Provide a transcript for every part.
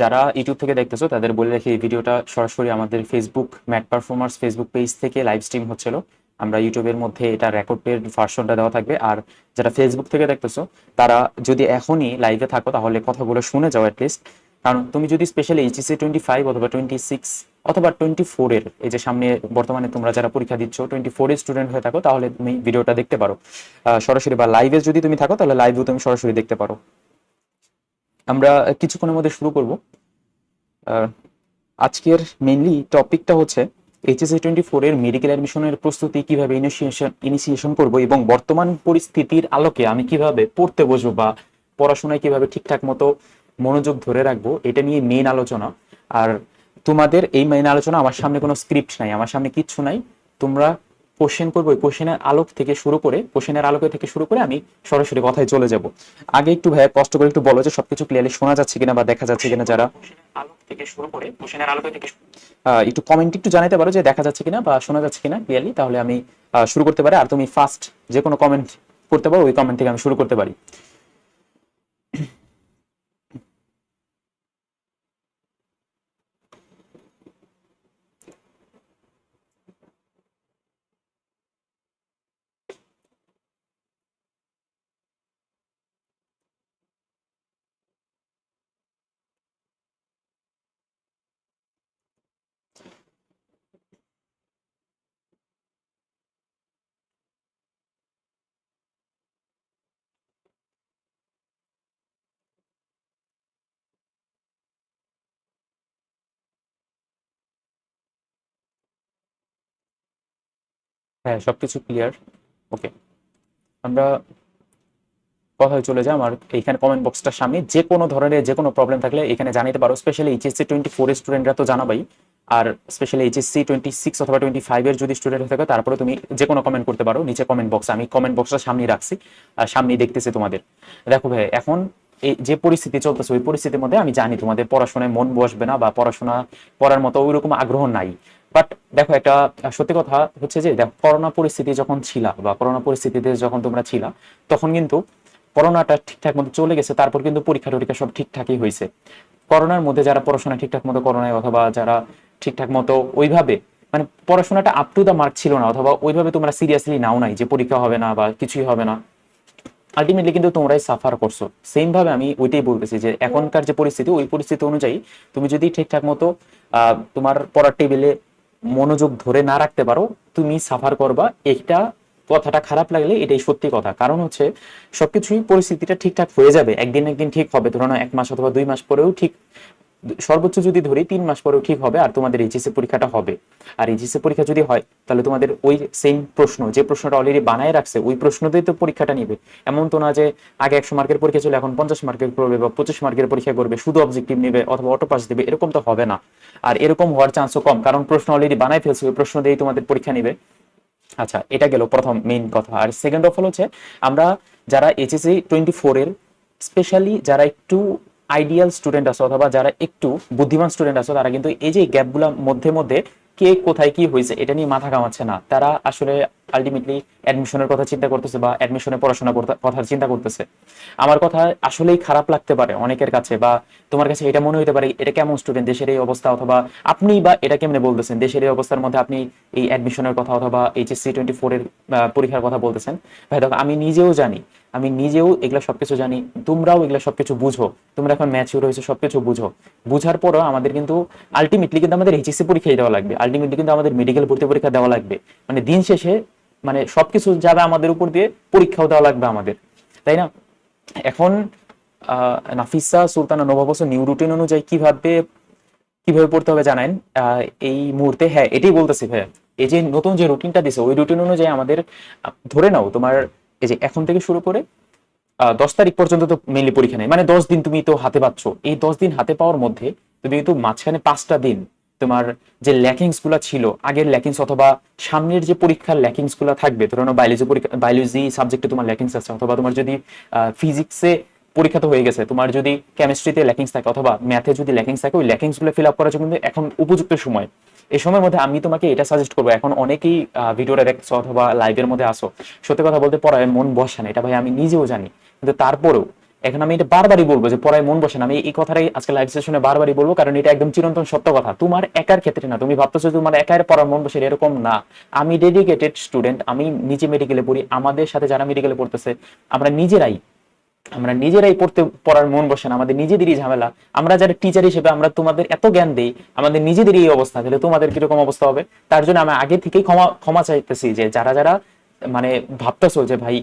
যারা ইউটিউব থেকে দেখতেছো, তাদের বলে রাখি, এই ভিডিওটা সরাসরি আমাদের Facebook math performers Facebook page থেকে লাইভ স্ট্রিম হচ্ছিল। আমরা ইউটিউবের মধ্যে এটা রেকর্ডের ভার্সনটা দেওয়া থাকবে। আর যারা ফেসবুক থেকে দেখতেছো, তারা যদি এখনই লাইভে থাকো, তাহলে কথাগুলো শুনে যাও অ্যাটলিস্ট কারণ তুমি যদি স্পেশালি এইচএসসি টোয়েন্টি ফাইভ অথবা টোয়েন্টি সিক্স অথবা টোয়েন্টি ফোরের এই যে সামনে বর্তমানে তোমরা যারা পরীক্ষা দিচ্ছ টোয়েন্টি ফোরের স্টুডেন্ট হয়ে থাকো, তাহলে তুমি ভিডিওটা দেখতে পারো। সরাসরি বা লাইভে যদি তুমি থাকো, তাহলে লাইভেও তুমি সরাসরি দেখতে পারো। আমরা কিছুক্ষণের মধ্যে শুরু করব। আজকের মেইনলি টপিকটা হচ্ছে এইচএসসি টোয়েন্টি ফোর এর মেডিকেল অ্যাডমিশনের প্রস্তুতি কীভাবে ইনিশিয়েশন ইনিশিয়েশন করব এবং বর্তমান পরিস্থিতির আলোকে আমি কীভাবে পড়তে বসবো বা পড়াশোনায় কীভাবে ঠিকঠাক মতো মনোযোগ ধরে রাখব, এটা নিয়ে মেইন আলোচনা। আর তোমাদের এই মেইন আলোচনা, আমার সামনে কোনো স্ক্রিপ্ট নাই, আমার সামনে কিচ্ছু নাই। তোমরা কোশ্চেন করব, ওই কোশ্চেনের আলোক থেকে শুরু করে কোশ্চেনের আলোকে থেকে শুরু করে আমি সরাসরি কথায় চলে যাব। আগে একটু ভাইয়া কষ্ট করে একটু বলো যে সবকিছু ক্লিয়ারলি শোনা যাচ্ছে কিনা বা দেখা যাচ্ছে কিনা যারা। আলোক থেকে শুরু করে কোশ্চেনের আলোকে থেকে একটু কমেন্ট একটু জানাতে পারো যে দেখা যাচ্ছে কিনা বা শোনা যাচ্ছে কিনা ক্লিয়ারলি তাহলে আমি শুরু করতে পারি। আর তুমি ফার্স্ট যে কোনো কমেন্ট করতে পারো, ওই কমেন্ট থেকে আমি শুরু করতে পারি। হ্যাঁ সবকিছু ক্লিয়ার ওকে আমরা কথায় চলে যাই আমার এইখানে কমেন্ট বক্সটার সামনে। যে কোনো ধরনের যে কোনো প্রবলেম থাকলে এখানে জানাতে পারো স্পেশালি এইচএসসি টোয়েন্টি ফোর স্টুডেন্টরা তো জানাবাই। আর স্পেশালি এইচএসসি টোয়েন্টি সিক্স অথবা টোয়েন্টি ফাইভের যদি স্টুডেন্ট থাকে, তারপরে তুমি যে কোনো কমেন্ট করতে পারো। নিচে কমেন্ট বক্স আমি কমেন্ট বক্সটা সামনে রাখছি। আর সামনেই দেখতেছি তোমাদের। দেখো ভাই, এখন এই যে পরিস্থিতি চলতেছে, ওই পরিস্থিতির মধ্যে আমি জানি তোমাদের পড়াশোনায় মন বসবে না বা পড়াশোনা পড়ার মতো ওই রকম আগ্রহ নাই। বাট দেখো একটা সত্যি কথা হচ্ছে যে, দেখো, করোনা পরিস্থিতি যখন ছিল বা করোনা পরিস্থিতিতে যখন তোমরা ছিলা, তখন কিন্তু করোনাটা ঠিকঠাক মতো চলে গেছে, তারপর কিন্তু পরীক্ষা টরীক্ষা সব ঠিকঠাকই হয়েছে। করোনার মধ্যে যারা পড়াশোনা ঠিকঠাক মতো করোনায় অথবা যারা ঠিকঠাক মতো ওইভাবে মানে পড়াশোনাটা আপ টু দা মার্ক ছিল না, অথবা ওইভাবে তোমরা সিরিয়াসলি নাও নাই যে পরীক্ষা হবে না বা কিছুই হবে না আলটিমেটলি কিন্তু তোমরাই সাফার করছ। সেম ভাবে আমি ওইটাই বলতেছি যে, এখনকার যে পরিস্থিতি, ওই পরিস্থিতি অনুযায়ী তুমি যদি ঠিকঠাক মতো তোমার পড়ার টেবিলে মনোযোগ ধরে না রাখতে পারো, তুমি সাফার করবা। এটা কথাটা খারাপ লাগলে এটাই সত্যি কথা। কারণ হচ্ছে সবকিছুই পরিস্থিতিটা ঠিকঠাক হয়ে যাবে। একদিন একদিন ঠিক হবে। ধরো এক মাস অথবা দুই মাস পরেও ঠিক সর্বোচ্চ যদি ধরি, তিন মাস পরেও ঠিক হবে আর তোমাদের এইচএসসি পরীক্ষাটা হবে। আর এইচএসসি পরীক্ষা যদি হয়, তাহলে তোমাদের ওই সেম প্রশ্ন, যে প্রশ্নটা অলরেডি বানায় রাখছে, ওই প্রশ্নতেই তো পরীক্ষাটা নিবে। এমন তো না যে আগে একশো মার্কের পরীক্ষা ছিল, এখন পঞ্চাশ মার্কের করবে বা পঁচিশ মার্কের পরীক্ষা করবে, শুধু অবজেক্টিভ নেবে অথবা অটো পাস দেবে, এরকম তো হবে না। আর এরকম হওয়ার চান্সও কম, কারণ প্রশ্ন অলরেডি বানায় ফেলছে, ওই প্রশ্ন দিয়েই তোমাদের পরীক্ষা নিবে। আচ্ছা এটা গেল প্রথম মেইন কথা। আর সেকেন্ড অফ অল হচ্ছে, আমরা যারা এইচএসসি টোয়েন্টি ফোর এর স্পেশালি যারা একটু আইডিয়াল স্টুডেন্ট আছো, অথবা যারা একটু বুদ্ধিমান স্টুডেন্ট আছো, তারা কিন্তু এই যে গ্যাপগুলোর মধ্যে মধ্যে কে কোথায় কি হয়েছে, এটা নিয়ে মাথা কামাচ্ছে না। তারা আসলে আলটিমেটলি অ্যাডমিশনের কথা চিন্তা করতেছে বা অ্যাডমিশনে পড়াশোনা কথা চিন্তা করতেছে। আমার কথা আসলেই খারাপ লাগতে পারে অনেকের কাছে বা তোমার কাছে এটা মনে হতে পারে, এটা কেমন স্টুডেন্ট দেশের এই অবস্থা অথবা আপনি বা এটা কেমনে বলতেছেন? দেশের এই অবস্থার মধ্যে আপনি এই অ্যাডমিশনের কথা অথবা এইচএসসি টোয়েন্টি ফোর এর পরীক্ষার কথা বলতেছেন। ভাই দেখো, আমি নিজেও জানি, আমি নিজেও এগুলা সবকিছু জানি, তোমরাও এগুলা সবকিছু বুঝো, তোমরা এখন ম্যাচিউর হয়েছে, সবকিছু বুঝো। বুঝার পরও আমাদের কিন্তু আলটিমেটলি কিন্তু আমাদের এইচএসসি পরীক্ষাই দেওয়া লাগবে। আলটিমেটলি কিন্তু আমাদের মেডিকেল ভর্তি পরীক্ষা দেওয়া লাগবে। মানে দিন শেষে মানে সবকিছু যাবে আমাদের উপর দিয়ে পরীক্ষাও দেওয়া লাগবে আমাদের। তাই না? এখন নাফিসা সুলতানা নবাবস নিউ রুটিন অনুযায়ী কীভাবে কীভাবে পড়তে হবে জানেন? এই মুহূর্তে হ্যাঁ এটাই বলতেছি ভাইয়া। এই যে নতুন যে রুটিনটা দিছে, ওই রুটিন অনুযায়ী আমাদের ধরে নাও তোমার, এই যে এখন থেকে শুরু করে দশ তারিখ পর্যন্ত তো মেনলি পরীক্ষা নেই। মানে দশ দিন তুমি তো হাতে পাচ্ছ। এই দশ দিন হাতে পাওয়ার মধ্যে, তুমি কিন্তু মাঝখানে পাঁচটা দিন তোমার যে ল্যাকিংসগুলা ছিল, আগের ল্যাকিংস অথবা সামনের যে পরীক্ষার ল্যাকিংসগুলা থাকবে, ধরো বায়োলজি পরীক্ষা বায়োলজি সাবজেক্টে তোমার ল্যাকিংস আছে, অথবা তোমার যদি ফিজিক্সে পরীক্ষা তো হয়ে গেছে, তোমার যদি কেমিস্ট্রিতে ল্যাকিংস থাকে, অথবা ম্যাথে যদি ল্যাকিংস থাকে, ওই ল্যাকিংসগুলো ফিল আপ করার জন্য এখন উপযুক্ত সময়। এই সময়ের মধ্যে আমি তোমাকে এটা সাজেস্ট করব, এখন অনেকেই ভিডিওটা দেখছ অথবা লাইভের মধ্যে আসো। সত্যি কথা বলতে পড়ায় মন বসে না, এটা ভাই আমি নিজেও জানি। কিন্তু তারপরেও এখন আমি এটা বারবারই বলব যে পড়ায় মন বসে না। আমি এই কথাটাই আজকে লাইভ সেশনে বারবারই বলব, কারণ এটা একদম চিরন্তন সত্য কথা। তোমার একার ক্ষেত্রে না, তুমি ভাবতেছো তোমার একার পড়ার মন বসে এরকম না। আমি ডেডিকেটেড স্টুডেন্ট আমি নিজে মেডিকেলে পড়ি, আমাদের সাথে যারা মেডিকেলে পড়তেছে, আমরা নিজেরাই আমরা নিজেরাই পড়তে, পড়ার মন বসে না, আমাদের নিজেদেরই ঝামেলা। আমরা যারা টিচার হিসেবে আমরা তোমাদের এত জ্ঞান দেই, আমাদের নিজেদেরই এই অবস্থা, তাহলে তোমাদের কীরকম অবস্থা হবে? তার জন্য আমি আগে থেকেই ক্ষমা ক্ষমা চাইতেছি যে যারা যারা মানে ভাবতেছো যে ভাই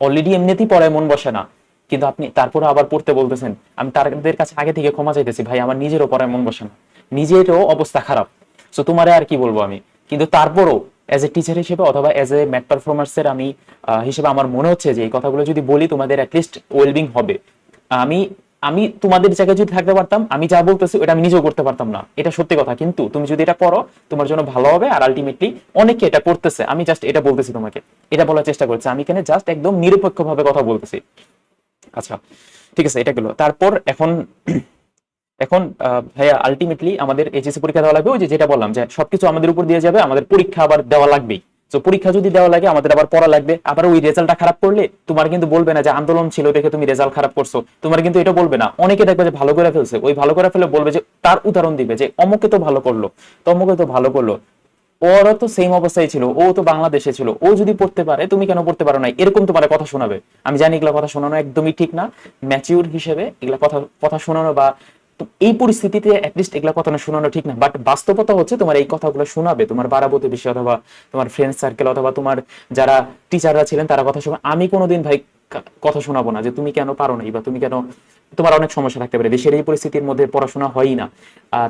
অলরেডি এমনিতেই পড়ায় মন বসে না কিন্তু আপনি তারপরে আবার পড়তে বলতেছেন, আমি তাদের কাছে আগে থেকে ক্ষমা চাইতেছি, ভাই, আমার নিজেরও পড়ায় মন বসে না। নিজেরও অবস্থা খারাপ। সো তোমারে আর কি বলব আমি? কিন্তু তারপরও অ্যাজ এ টিচার হিসেবে অথবা অ্যাজ এ ম্যাথ পারফরমার্সের আমি হিসেবে আমার মনে হচ্ছে যে এই কথাগুলো যদি বলি, তোমাদের অ্যাটলিস্ট ওয়েলবিং হবে। আমি আমি তোমাদের জায়গায় যদি থাকতে পারতাম, আমি যা বলতেছি ওটা আমি নিজেও করতে পারতাম না। এটা সত্যি কথা। কিন্তু তুমি যদি এটা করো তোমার জন্য ভালো হবে আর আলটিমেটলি অনেকে এটা করতেছে। আমি জাস্ট এটা বলতেছি তোমাকে। এটা বলার চেষ্টা করছি। আমি এখানে জাস্ট একদম নিরপেক্ষভাবে কথা বলতেছি। আচ্ছা ঠিক আছে, এটা গেল। তারপর এখন এখন ভাইয়া আলটিমেটলি আমাদের এইচএসসি পরীক্ষা দেওয়া লাগবে, ওই যে যেটা বললাম যে সবকিছু আমাদের উপর দিয়ে যাবে, আমাদের পরীক্ষা আবার দেওয়া লাগবেই। তো পরীক্ষা যদি দেওয়া লাগে, আমাদের আবার পড়া লাগবে। আবার ওই রেজাল্টটা খারাপ করলে তোমার কিন্তু বলবে না যে আন্দোলন ছিল দেখে তুমি রেজাল্ট খারাপ করছ। তোমার কিন্তু এটা বলবে না। অনেকে দেখবে যে ভালো করে ফেলছে, ওই ভালো করে ফেলে বলবে যে তার উদাহরণ দিবে যে অমুকে তো ভালো করল, তমুকে তো ভালো করল। ওরও তো সেম অবস্থায় ছিল, ও তো বাংলাদেশে ছিল, ও যদি পড়তে পারে, তুমি কেন পড়তে পারো না? এরকম তোমার কথা শোনাবে। আমি জানি এগুলা কথা শোনানো একদমই ঠিক না ম্যাচিউর হিসেবে এগুলা কথা কথা শোনানো বা এই পরিস্থিতিতে অ্যাটলিস্ট এগুলা কথা শোনানো ঠিক না। বাট বাস্তবতা হচ্ছে তোমার এই কথাগুলো শোনাবে, তোমার বারাবতী বিষয় অথবা তোমার ফ্রেন্ড সার্কেল অথবা তোমার যারা টিচাররা ছিলেন তারা কথা শোনা আমি কোনোদিন ভাই কথা শোনাবো না যে তুমি কেন পারো নাই বা তুমি কেন, তোমার অনেক সমস্যা থাকতে পারে, দেশের এই পরিস্থিতির মধ্যে পড়াশোনা হয়ই না।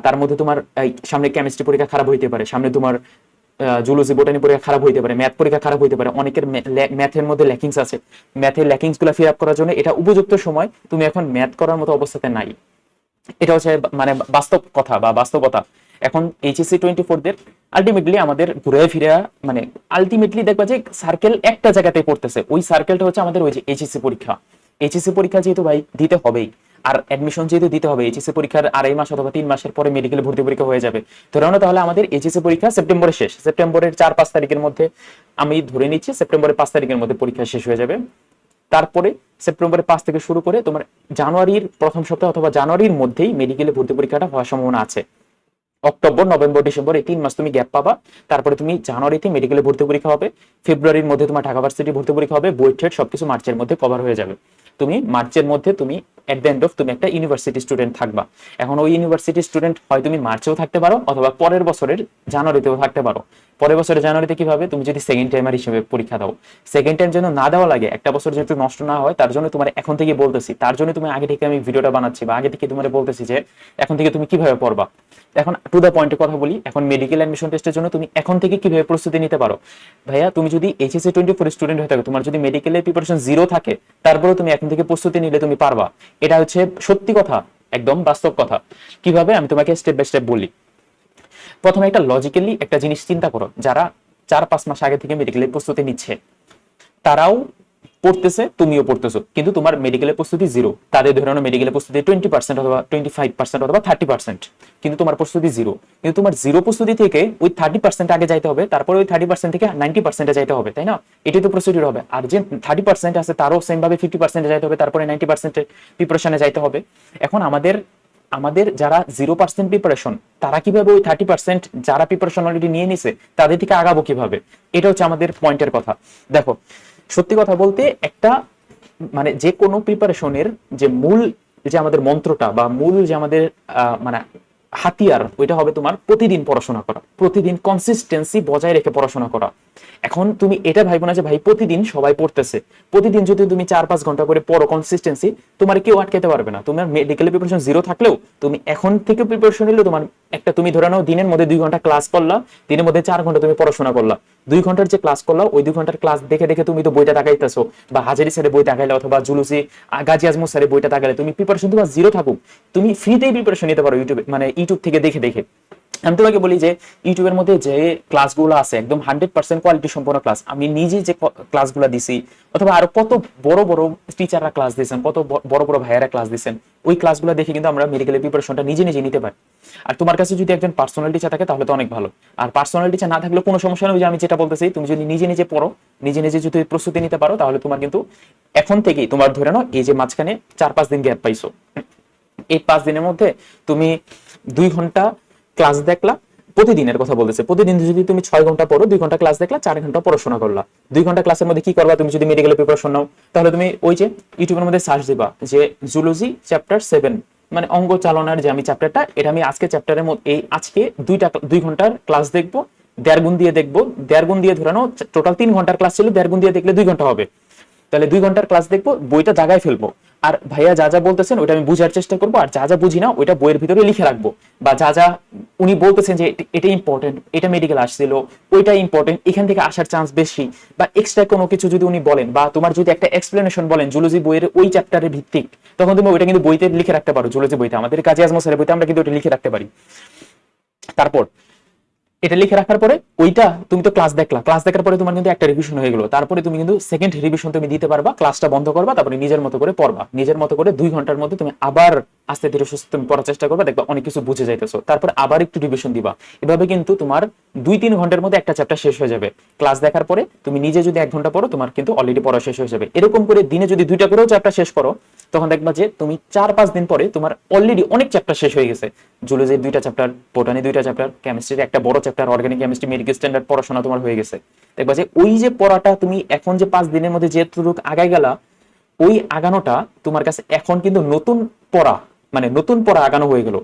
তার মধ্যে তোমার সামনে কেমিস্ট্রি পরীক্ষা খারাপ হইতে পারে, সামনে তোমার জুলজি বোটানি পরীক্ষা খারাপ হইতে পারে ম্যাথ পরীক্ষা খারাপ হইতে পারে, অনেকের ম্যাথের মধ্যে ল্যাকিংস আছে। ম্যাথের ল্যাকিংসগুলো ফিল আপ করার জন্য এটা উপযুক্ত সময় তুমি এখন ম্যাথ করার মতো অবস্থাতে নাই। এটা হচ্ছে মানে বাস্তব কথা বা বাস্তবতা। এখন এইচএসসি টোয়েন্টি ফোর দের আলটিমেটলি আমাদের ঘুরে ফিরে মানে আলটিমেটলি দেখবা যে সার্কেল একটা জায়গাতে পড়তেছে। ওই সার্কেলটা হচ্ছে আমাদের ওই যে এইচএসসি পরীক্ষা। এইচএসসি পরীক্ষা যেহেতু ভাই দিতে হবেই। আর অ্যাডমিশন যেহেতু দিতে হবে এইচএসসি পরীক্ষার আড়াই মাস অথবা তিন মাসের পরে মেডিকেল ভর্তি পরীক্ষা হয়ে যাবে। ধরে নাও তাহলে আমাদের এইচএসসি পরীক্ষা সেপ্টেম্বরের শেষ। সেপ্টেম্বরের চার, পাঁচ তারিখের মধ্যে আমি ধরে নিচ্ছি সেপ্টেম্বরের পাঁচ তারিখের মধ্যে পরীক্ষা শেষ হয়ে যাবে। তারপরে সেপ্টেম্বরের পাঁচ থেকে শুরু করে তোমার জানুয়ারির প্রথম সপ্তাহ অথবা জানুয়ারির মধ্যেই মেডিকেলে ভর্তি পরীক্ষাটা হওয়ার সম্ভাবনা আছে। অক্টোবর, নভেম্বর, ডিসেম্বর, এই তিন মাস তুমি গ্যাপ পাবা। তারপরে তুমি জানুয়ারিতে মেডিকেলে ভর্তি পরীক্ষা হবে। ফেব্রুয়ারির মধ্যে তোমার ঢাকা ভার্সিটি ভর্তি পরীক্ষা হবে। বই ঠেট সবকিছু মার্চের মধ্যে কভার হয়ে যাবে। তুমি মার্চের মধ্যে তুমি এট দ্য এন্ড অফ তুমি একটা ইউনিভার্সিটি স্টুডেন্ট থাকবা। এখন ওই ইউনিভার্সিটি স্টুডেন্ট হয় তুমি মার্চেও থাকতে পারো অথবা পরের বছরের জানুয়ারিতেও থাকতে পারো। পরের বছরের জানুয়ারিতে কীভাবে তুমি যদি সেকেন্ড টাইমার হিসেবে পরীক্ষা দাও। সেকেন্ড টাইম যেন না দেওয়া লাগে, একটা বছর যেহেতু নষ্ট না হয়, তার জন্য তোমার এখন থেকে বলতেছি, তার জন্য তুমি আগে থেকে আমি ভিডিওটা বানাচ্ছি বা আগে থেকে তোমার বলতেছি যে, এখন থেকে তুমি কীভাবে পড়বা? এখন টু দ্য পয়েন্টে কথা বলি, এখন মেডিকেল অ্যাডমিশন টেস্টের জন্য তুমি এখন থেকে কীভাবে প্রস্তুতি নিতে পারো? ভাইয়া, তুমি যদি এইচএসসি টোয়েন্টি ফোর স্টুডেন্ট হয়ে থাকো, তোমার যদি মেডিকেলের প্রিপারেশন জিরো থাকে, তারপরেও তুমি এখন থেকে প্রস্তুতি নিলে তুমি পারবা। এটা হচ্ছে সত্যি কথা, একদম বাস্তব কথা। কীভাবে? আমি তোমাকে স্টেপ বাই স্টেপ বলি। প্রথমে একটা লজিক্যালি একটা জিনিস চিন্তা করো, যারা চার পাঁচ মাস আগে থেকে মেডিকেলের প্রস্তুতি নিচ্ছে, তারাও পড়তেছে, তুমিও পড়তেছো। কিন্তু তোমার মেডিকেলের প্রস্তুতি জিরো তাদের ধরে মেডিকেলের প্রস্তুতি টোয়েন্টি পার্সেন্ট অথবা টোয়েন্টি ফাইভ পার্সেন্ট অথবা থার্টি পার্সেন্ট কিন্তু তোমার প্রস্তুতি জিরো কিন্তু তোমার জিরো প্রস্তুতি থেকে ওই থার্টি পার্সেন্ট আগে যাইতে হবে, তারপরে ওই থার্টি পার্সেন্ট থেকে নাইনটি পার্সেন্টে যাইতে হবে, তাই না? এটাই তো প্রস্তুতি হবে। আর যে থার্টি পার্সেন্ট আছে, তারও সেম ভাবে ফিফটি পার্সেন্টে যাইতে হবে, তারপরে নাইনটি পার্সেন্টের প্রিপারেশনে যাইতে হবে। এখন আমাদের আমাদের যারা জিরো পার্সেন্ট প্রিপারেশন তারা কীভাবে ওই থার্টি পার্সেন্ট যারা প্রিপারেশন অলরেডি নিয়ে নিছে, তাদের থেকে আগাবো কীভাবে? এটা হচ্ছে আমাদের পয়েন্টের কথা। দেখো সত্যি কথা বলতে একটা মানে যে কোনো প্রিপারেশনের যে মূল যে আমাদের মন্ত্রটা বা মূল যে আমাদের মানে হাতিয়ার, ওইটা হবে তোমার প্রতিদিন পড়াশোনা করা। প্রতিদিন কনসিস্টেন্সি বজায় রেখে পড়াশোনা করা। এখন তুমি এটা ভাইবো না যে ভাই প্রতিদিন সবাই পড়তেছে। প্রতিদিন যদি তুমি চার পাঁচ ঘণ্টা করে পড়ো কনসিস্টেন্সি তোমার কেউ আটকাতে পারবে না। তোমার মেডিকেল প্রিপারেশন জিরো থাকলেও তুমি এখন থেকে প্রিপারেশন নিলেও তোমার একটা তুমি ধরে নাও দিনের মধ্যে দুই ঘণ্টা ক্লাস করলা, দিনের মধ্যে চার ঘণ্টা তুমি পড়াশোনা করলা। দুই ঘণ্টার যে ক্লাস করলা, ওই দুই ঘণ্টার ক্লাস দেখে দেখে তুমি তো বইটা তাকাইতেছো বা হাজারি স্যারের বই তাকাইলে অথবা জুলুসি গাজী আজমু স্যারের বইটা তাকাইলে তুমি প্রিপারেশন তোমার জিরো থাকুক। তুমি ফ্রিতেই প্রিপারেশন নিতে পারো ইউটিউবে মানে ইউটিউব থেকে দেখে দেখে। আমি তোমাকে বলি যে ইউটিউবের মধ্যে যে ক্লাসগুলো আছে, একদম হান্ড্রেড পার্সেন্ট কোয়ালিটি সম্পন্ন ক্লাস আমি নিজে যে ক্লাসগুলো দিছি, অথবা আরও কত বড় বড় টিচাররা ক্লাস দিয়েছেন, কত বড় বড় ভাইয়ারা ক্লাস দিয়েছেন, ওই ক্লাসগুলো দেখে কিন্তু আমরা মেডিকেলের প্রিপারেশনটা নিজে নিজে নিতে পারি। আর তোমার কাছে যদি একজন পার্সোনাল টিচার থাকে, তাহলে তো অনেক ভালো। আর পার্সোনাল টিচার না থাকলে কোনো সমস্যা নেই যে আমি যেটা বলতেছি, তুমি যদি নিজে নিজে পড়ো, নিজে নিজে যদি প্রস্তুতি নিতে পারো, তাহলে তোমার কিন্তু এখন থেকেই তোমার ধরে নাও, এই যে মাঝখানে চার পাঁচ দিন গ্যাপ পাইছো। এই পাঁচ দিনের মধ্যে তুমি দুই ঘণ্টা ক্লাস দেখলা, প্রতিদিনের কথা বলতেছে। প্রতিদিন যদি তুমি ছয় ঘণ্টা পড়ো, দুই ঘণ্টা ক্লাস দেখলা, চার ঘণ্টা পড়াশোনা করলা। দুই ঘণ্টা ক্লাসের মধ্যে কি করবা? তুমি যদি মেডিকেল প্রিপারেশন নাও, তাহলে তুমি ওই যে ইউটিউবের মধ্যে সার্চ দিবা যে জুলজি চ্যাপ্টার সেভেন মানে অঙ্গ চালনার যে আমি চ্যাপ্টারটা এটা আমি আজকে চ্যাপ্টারের মধ্যে, এই আজকে দুইটা দুই ঘণ্টার ক্লাস দেখব, দেড় গুণ দিয়ে দেখব, দেড় গুণ দিয়ে ধরানো টোটাল তিন ঘণ্টার ক্লাস ছিল, দেড় গুণ দিয়ে দেখলে দুই ঘণ্টা হবে। তাহলে দুই ঘণ্টার ক্লাস দেখব, বইটা জায়গায় ফেলব। আর ভাইয়া যা যা বলতেছেন ওইটা আমি বুঝার চেষ্টা করব, আর যা যা বুঝি না ওইটা বইয়ের ভিতরে লিখে রাখব। বা যা যা উনি বলতেছেন যে এটা ইম্পর্টেন্ট এটা মেডিকেল আসছিল, ওইটা ইম্পর্টেন্ট এখান থেকে আসার চান্স বেশি। বা এক্সট্রা কোনো কিছু যদি উনি বলেন, বা তোমার যদি একটা এক্সপ্লেনেশন বলেন জুলজি বইয়ের ওই চ্যাপ্টারের ভিত্তিক, তখন তুমি ওইটা কিন্তু বইতে লিখে রাখতে পারো জুলজি বইতে। আমাদের কাজে আজমো স্যারের বইতে আমরা কিন্তু ওটা লিখে রাখতে পারি। তারপর এটা লিখে রাখার পরে ওইটা তুমি তো ক্লাস দেখলা। ক্লাস দেখার পরে তোমার কিন্তু একটা রিভিশন হয়ে গেলো। তারপরে তুমি কিন্তু সেকেন্ড রিভিশন তুমি দিতে পারবা ক্লাসটা বন্ধ করবা, তারপরে নিজের মতো করে পড়বা। নিজের মতো করে দুই ঘণ্টার মধ্যে তুমি আবার আস্তে ধীরে সুস্থ তুমি পড়ার চেষ্টা করবা, দেখবা অনেক কিছু বুঝে যাইতেছো। তারপর আবার একটু রিভিশন দিবা। এভাবে কিন্তু তোমার দুই তিন ঘণ্টার মধ্যে একটা চ্যাপ্টার শেষ হয়ে যাবে। ক্লাস দেখার পরে তুমি নিজে যদি এক ঘণ্টা পড়ো, তোমার কিন্তু অলরেডি পড়া শেষ হয়ে যাবে। এরকম করে দিনে যদি দুইটা করেও চ্যাপ্টার শেষ করো, তখন দেখবা যে তুমি চার পাঁচ দিন পরে তোমার অলরেডি অনেক চ্যাপ্টার শেষ হয়ে গেছে। জুলজির দুইটা চ্যাপ্টার বোটানি দুইটা চ্যাপ্টার কেমিস্ট্রির একটা বড় chapter organic chemistry medical standard পড়াশোনা তোমার হয়ে গেছে। দেখবা যে ওই যে পড়াটা তুমি এখন যে পাঁচ দিনের মধ্যে যেটুকু আগায় গেলা, ওই আগানোটা তোমার কাছে এখন কিন্তু নতুন পড়া মানে নতুন পড়া আগানো হয়ে গেল।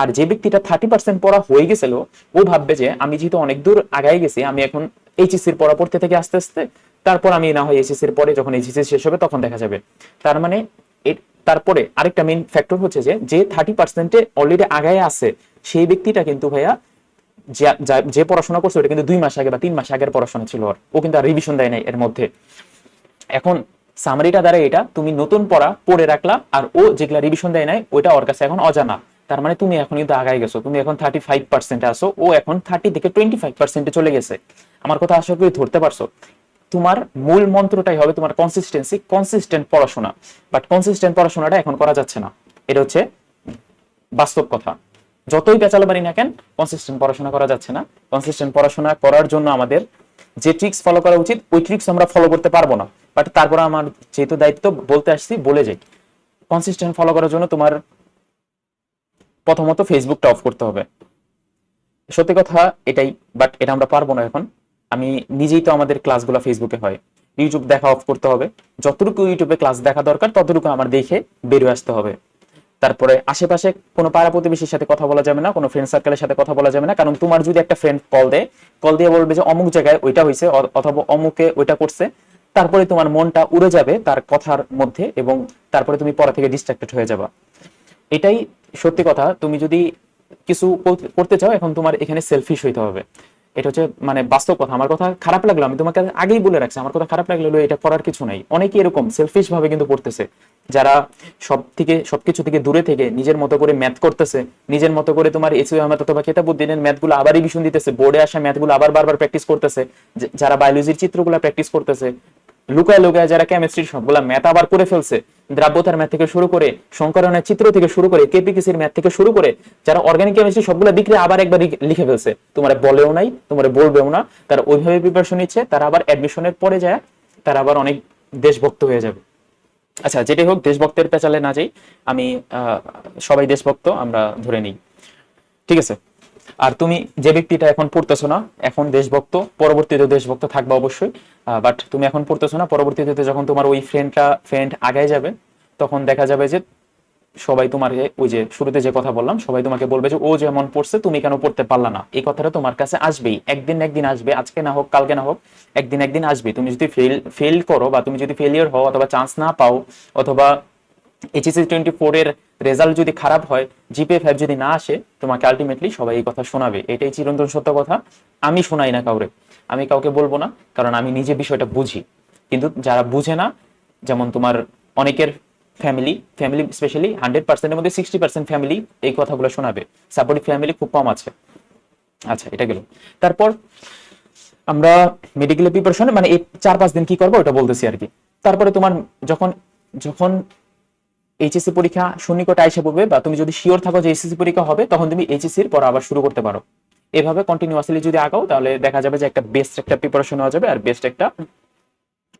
আর যে ব্যক্তিটা থার্টি পার্সেন্ট পড়া হয়ে গেছিল, ও ভাববে যে আমি যেহেতু অনেক দূর আগায় গেছি, আমি এখন এইচএসসির পড়া পড়তে থেকে আস্তে আস্তে, তারপর আমি না হয় এইচএসসির পরে যখন এইচএসসি শেষ হবে তখন দেখা যাবে। তার মানে তারপরে আরেকটা মেইন ফ্যাক্টর হচ্ছে যে যে থার্টি পার্সেন্টে অলরেডি আগায় আছে, সেই ব্যক্তিটা কিন্তু ভাইয়া যা- পড়াশোনা করছে ওটা কিন্তু দুই মাস আগে বা তিন মাস আগের পড়াশোনা ছিল ওর। ও কিন্তু আর রিভিশন দেয় নাই এর মধ্যে। এখন সামারিটা দ্বারা এটা, তুমি নতুন পড়া পড়ে রাখলা আর ও যেগুলা রিভিশন দেয় নাই, ওইটা ওর কাছে এখন অজানা। তার মানে তুমি এখন কিন্তু আগায় গেছো। তুমি এখন থার্টি ফাইভ পার্সেন্টে আসো ও এখন থার্টি থেকে টোয়েন্টি ফাইভ পার্সেন্টে চলে গেছে। আমার কথা আশা করি ধরতে পারছ। তোমার মূল মন্ত্রটাই হবে তোমার কনসিস্টেন্সি কনসিস্টেন্ট পড়াশোনা। বাট কনসিস্টেন্ট পড়াশোনাটা এখন করা যাচ্ছে না। এটা হচ্ছে বাস্তব কথা। যতই পেঁচালো পারি না কেন কনসিস্টেন্ট পড়াশোনা করা যাচ্ছে না। কনসিস্টেন্ট পড়াশোনা করার জন্য আমাদের যে ট্রিক্স ফলো করা উচিত, ওই ট্রিক্স আমরা ফলো করতে পারব না। বাট তারপর আমার যেহেতু দায়িত্ব, বলতে আসছি, বলে যাই। কনসিস্টেন্ট ফলো করার জন্য তোমার প্রথমত ফেসবুকটা অফ করতে হবে। সত্যি কথা এটাই বাট এটা আমরা পারব না এখন। আমি নিজেই তো আমাদের ক্লাসগুলো ফেসবুকে হয়। ইউটিউব দেখা অফ করতে হবে। যতটুকু ইউটিউবে ক্লাস দেখা দরকার, ততটুকু আমার দেখে বেরিয়ে আসতে হবে। তারপরে আশেপাশে কোনো পাড়া প্রতিবেশীর সাথে কথা বলা যাবে না, কোনো ফ্রেন্ড সার্কেলের সাথে কথা বলা যাবে না। কারণ তোমার যদি একটা ফ্রেন্ড কল দেয় কল দিয়ে বলবে যে অমুক জায়গায় ওইটা হয়েছে অথবা অমুকে ওইটা করছে, তারপরে তোমার মনটা উড়ে যাবে তার কথার মধ্যে এবং তারপরে তুমি পড়া থেকে ডিস্ট্রাক্টেড হয়ে যাবা। এটাই সত্যি কথা, তুমি যদি কিছু কর- করতে চাও, এখন তোমার এখানে সেলফিশ হইতে হবে। এটা হচ্ছে মানে বাস্তব কথা। আমার কথা খারাপ লাগল, আমি তোমাকে আগেই বলে রাখছি, আমার কথা খারাপ লাগল, এটা করার কিছু নাই। অনেকে এরকম সেলফিশ ভাবে কিন্তু পড়তেছে যারা সব থেকে সবকিছু থেকে দূরে থেকে নিজের মতো করে ম্যাথ করতেছে, নিজের মতো করে তোমার এসি আহমেদ অথবা কেতাবুদ্দিনের ম্যাথগুলো আবার রিভিশন দিতেছে বোর্ডে আসা ম্যাথগুলো আবার বারবার প্র্যাকটিস করতেছে যারা বায়োলজির চিত্রগুলো প্র্যাকটিস করতেছে, লুকায় লুকায় যারা কেমিস্ট্রির সবগুলা ম্যাথ আবার করে ফেলছে দ্রাব্যতার ম্যাথ থেকে শুরু করে সংকরণের চিত্র থেকে শুরু করে কেপিকিসির ম্যাথ থেকে শুরু করে যারা অর্গানিক কেমিস্ট্রি সবগুলা বিক্রি আবার একবার লিখে ফেলছে। তোমার বলেও নাই, তোমার বলবেও না। তারা ওইভাবে প্রিপারেশন নিচ্ছে, তারা আবার অ্যাডমিশনের পরে যায়, তারা আবার অনেক দেশভক্ত হয়ে যাবে। আচ্ছা যেটাই হোক, দেশভক্তের পেঁচালে না যাই। আমি সবাই দেশভক্ত, আমরা ধরে নিই। ঠিক আছে? আর তুমি যে ব্যক্তিটা এখন পড়তেছো না, এখন দেশভক্ত, পরবর্তীতে দেশভক্ত থাকবে অবশ্যই বাট তুমি এখন পড়তেছো না, পরবর্তীতে যখন তোমার ওই ফ্রেন্ডটা ফ্রেন্ড আগায় যাবে, তখন দেখা যাবে যে সবাই তোমার ওই যে শুরুতে যে কথা বললাম, সবাই তোমাকে বলবে যে, ও যেমন পড়ছে, তুমি কেন পড়তে পারলা না? এই কথাটা তোমার কাছে আসবেই। একদিন একদিন আসবে, আজকে না হোক, কালকে না হোক, একদিন একদিন আসবে। তুমি যদি ফেল ফেল করো বা তুমি যদি ফেলিয়ার হও অথবা চান্স না পাও, অথবা এইচএসসি টোয়েন্টি ফোর এর রেজাল্ট যদি খারাপ হয় জিপে ফাইভ যদি না আসে, তোমাকে আলটিমেটলি সবাই এই কথা শোনাবে। এটাই চিরন্তন সত্য কথা। আমি শোনাই না কাউরে। আমি কাউকে বলব না, কারণ আমি নিজে বিষয়টা বুঝি। কিন্তু যারা বুঝে না, যেমন তোমার অনেকের ফ্যামিলি ফ্যামিলি স্পেশালি হান্ড্রেড পার্সেন্টের মধ্যে সিক্সটি পার্সেন্ট ফ্যামিলি এই কথাগুলো শোনাবে। সাপোর্টিভ ফ্যামিলি খুব কম আছে। আচ্ছা এটা গেল। তারপর আমরা মেডিকেলের প্রিপারেশনে মানে এই চার পাঁচ দিন কি করব ওটা বলতেছি আর কি। তারপরে তোমার যখন যখন এইচএসসি পরীক্ষা সন্নিকটে আইসা পড়বে বা তুমি যদি শিওর থাকো যে এইচএসসি পরীক্ষা হবে, তখন তুমি এইচএসসির পর আবার শুরু করতে পারো। এভাবে কন্টিনিউয়াসলি যদি আগাও, তাহলে দেখা যাবে যে একটা বেস্ট একটা প্রিপারেশন হওয়া যাবে আর বেস্ট একটা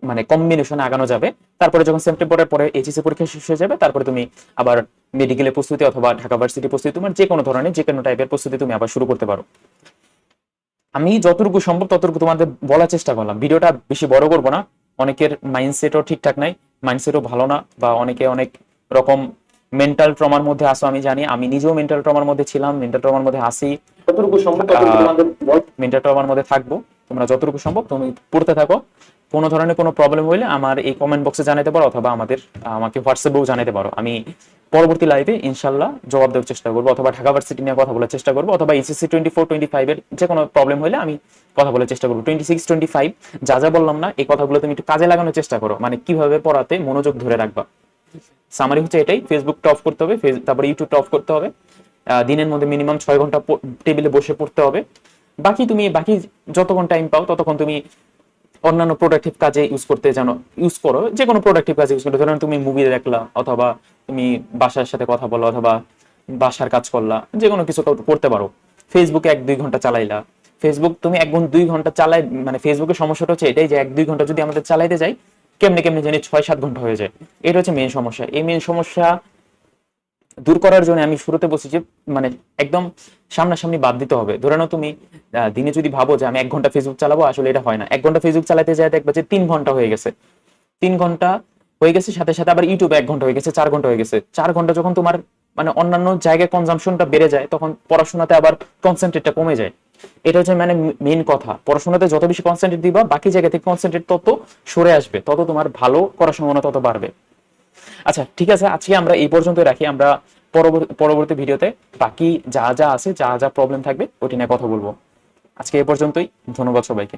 মানে কম্বিনেশন আগানো যাবে। তারপরে যখন সেপ্টেম্বরের পরে এইচএসসি পরীক্ষা শেষ হয়ে যাবে, তারপরে তুমি আবার মেডিকেলের প্রস্তুতি অথবা ঢাকা ভার্সিটি প্রস্তুতি, তোমার যে কোনো ধরনের যে কোনো টাইপের প্রস্তুতি তুমি আবার শুরু করতে পারো। আমি যতটুকু সম্ভব ততটুকু তোমাদের বলার চেষ্টা করলাম। ভিডিওটা বেশি বড় করব না। অনেকের মাইন্ডসেটও ঠিকঠাক নাই মাইন্ডসেটও ভালো না, বা অনেকে অনেক রকম মেন্টাল ট্রমার মধ্যে আসো আমি জানি। আমি নিজেও মেন্টাল ট্রমার মধ্যে ছিলাম মেন্টাল ট্রমার মধ্যে আসি যতটুকু সম্ভব মেন্টাল ট্রমার মধ্যে থাকব। তোমরা যতটুকু সম্ভব তুমি পড়তে থাকো। কোনো ধরনের কোনো প্রবলেম হইলে আমার এই কমেন্ট বক্সে জানাতে পারো অথবা আমাদের আমাকে হোয়াটসঅ্যাপেও জানাতে পারো। আমি পরবর্তী লাইভে ইনশাল্লাহ জবাব দেওয়ার চেষ্টা করব অথবা ঢাকা ভার্সিটি নিয়ে কথা বলার চেষ্টা করব অথবা এইচএসসি টোয়েন্টি ফোর টোয়েন্টি ফাইভের যে কোনো প্রবলেম হলে আমি কথা বলার চেষ্টা করব। টোয়েন্টি সিক্স টোয়েন্টি ফাইভ যা যা বললাম না এই কথাগুলো তুমি একটু কাজে লাগানোর চেষ্টা করো। মানে কীভাবে পড়াতে মনোযোগ ধরে রাখবা। সামারি হচ্ছে এটাই ফেসবুকটা অফ করতে হবে তারপরে ইউটিউবটা অফ করতে হবে। দিনের মধ্যে মিনিমাম ছয় ঘণ্টা টেবিলে বসে পড়তে হবে। বাকি তুমি, বাকি যতক্ষণ টাইম পাও, ততক্ষণ তুমি অন্যান্য প্রোডাক্টিভ কাজে ইউজ করতে জানো ইউজ করো। যে কোনো প্রোডাক্টিভ কাজে ইউজ করো। ধরুন তুমি মুভি দেখলা, অথবা তুমি বাসার সাথে কথা বলো, অথবা বাসার কাজ করলা যে কোনো কিছু কর- করতে পারো। ফেসবুকে এক দুই ঘণ্টা চালাইলা। ফেসবুক তুমি এক দুই ঘণ্টা চালাই মানে ফেসবুকের সমস্যাটা হচ্ছে এটাই যে এক দুই ঘণ্টা যদি আমাদের চালাইতে যাই কেমনে কেমনে জানি ছয় সাত ঘণ্টা হয়ে যায়। এটা হচ্ছে মেন সমস্যা। এই মেন সমস্যা দূর করার জন্য আমি শুরুতে বলছি যে মানে একদম সামনাসামনি বাদ দিতে হবে। ধরে নাও তুমি দিনে যদি ভাবো যে আমি এক ঘণ্টা ফেসবুক চালাবো, আসলে এটা হয় না। এক ঘণ্টা ফেসবুক চালাতে যায় দেখবে যে তিন ঘণ্টা হয়ে গেছে। তিন ঘণ্টা হয়ে গেছে, সাথে সাথে আবার ইউটিউবে এক ঘণ্টা হয়ে গেছে, চার ঘণ্টা হয়ে গেছে। চার ঘণ্টা যখন তোমার মানে অন্যান্য জায়গায় কনজামশনটা বেড়ে যায়, তখন পড়াশোনাতে আবার কনসেন্ট্রেটটা কমে যায়। এটা হচ্ছে মানে মেইন কথা। পড়াশোনাতে যত বেশি কনসেন্ট্রেট দিবা, বাকি জায়গা থেকে কনসেন্ট্রেট তত সরে আসবে, তত তোমার ভালো করার সম্ভাবনা তত বাড়বে। আচ্ছা ঠিক আছে, আজকে আমরা এই পর্যন্ত রাখি। আমরা পরবর্তী ভিডিওতে বাকি যা যা আছে, যা যা প্রবলেম থাকবে, ওটি নিয়ে কথা বলব। আজকে এ পর্যন্তই, ধন্যবাদ সবাইকে।